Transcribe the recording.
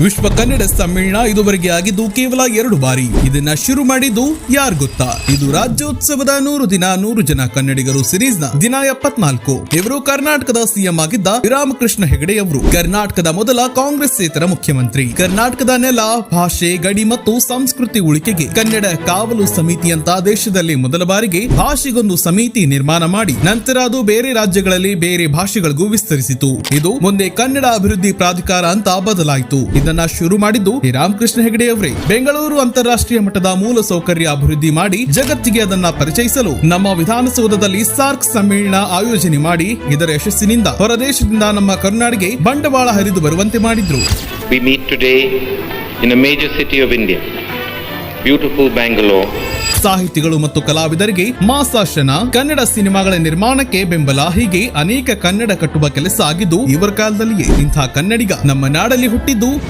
ವಿಶ್ವ ಕನ್ನಡ ಸಮ್ಮೇಳನ ಇದುವರೆಗೆ ಆಗಿದ್ದು ಕೇವಲ ಎರಡು ಬಾರಿ. ಇದನ್ನ ಶುರು ಮಾಡಿದ್ದು ಯಾರ್ ಗೊತ್ತಾ? ಇದು ರಾಜ್ಯೋತ್ಸವದ ನೂರು ದಿನ ನೂರು ಜನ ಕನ್ನಡಿಗರು ಸಿರೀಸ್ನ ದಿನ ಎಪ್ಪತ್ನಾಲ್ಕು. ಇವರು ಕರ್ನಾಟಕದ ಸಿಎಂ ಆಗಿದ್ದ ರಾಮಕೃಷ್ಣ ಹೆಗಡೆ ಅವರು. ಕರ್ನಾಟಕದ ಮೊದಲ ಕಾಂಗ್ರೆಸ್ ಸೇತರ ಮುಖ್ಯಮಂತ್ರಿ. ಕರ್ನಾಟಕದ ನೆಲ, ಭಾಷೆ, ಗಡಿ ಮತ್ತು ಸಂಸ್ಕೃತಿ ಉಳಿಕೆಗೆ ಕನ್ನಡ ಕಾವಲು ಸಮಿತಿಯಂತ ದೇಶದಲ್ಲಿ ಮೊದಲ ಬಾರಿಗೆ ಭಾಷೆಗೊಂದು ಸಮಿತಿ ನಿರ್ಮಾಣ ಮಾಡಿ, ನಂತರ ಅದು ಬೇರೆ ರಾಜ್ಯಗಳಲ್ಲಿ ಬೇರೆ ಭಾಷೆಗಳಿಗೂ ವಿಸ್ತರಿಸಿತು. ಇದು ಮುಂದೆ ಕನ್ನಡ ಅಭಿವೃದ್ಧಿ ಪ್ರಾಧಿಕಾರ ಅಂತ ಬದಲಾಯಿತು. ಇದನ್ನ ಶುರು ಮಾಡಿದ್ದು ರಾಮಕೃಷ್ಣ ಹೆಗಡೆ ಅವರೇ ಬೆಂಗಳೂರು ಅಂತಾರಾಷ್ಟ್ರೀಯ ಮಟ್ಟದ ಮೂಲ ಸೌಕರ್ಯ ಅಭಿವೃದ್ಧಿ ಮಾಡಿ ಜಗತ್ತಿಗೆ ಅದನ್ನ ಪರಿಚಯಿಸಲು ನಮ್ಮ ವಿಧಾನಸೌಧದಲ್ಲಿ ಸಾರ್ಕ್ ಸಮ್ಮೇಳನ ಆಯೋಜನೆ ಮಾಡಿ ಇದರ ಯಶಸ್ಸಿನಿಂದ ಹೊರದೇಶದಿಂದ ನಮ್ಮ ಕರುನಾಡಿಗೆ ಬಂಡವಾಳ ಹರಿದು ಬರುವಂತೆ ಮಾಡಿದ್ರು. We meet today in a major city of India, beautiful Bangalore, ಸಾಹಿತಿಗಳು ಮತ್ತು ಕಲಾವಿದರಿಗೆ ಮಾಸಾಶನ ಕನ್ನಡ ಸಿನಿಮಾಗಳ ನಿರ್ಮಾಣಕ್ಕೆ ಬೆಂಬಲ ಹೀಗೆ ಅನೇಕ ಕನ್ನಡ ಕಟ್ಟುವ ಕೆಲಸ ಆಗಿದ್ದು ಇವರ ಕಾಲದಲ್ಲಿಯೇ ಇಂಥ ಕನ್ನಡಿಗ ನಮ್ಮ ನಾಡಲ್ಲಿ ಹುಟ್ಟಿದ್ದು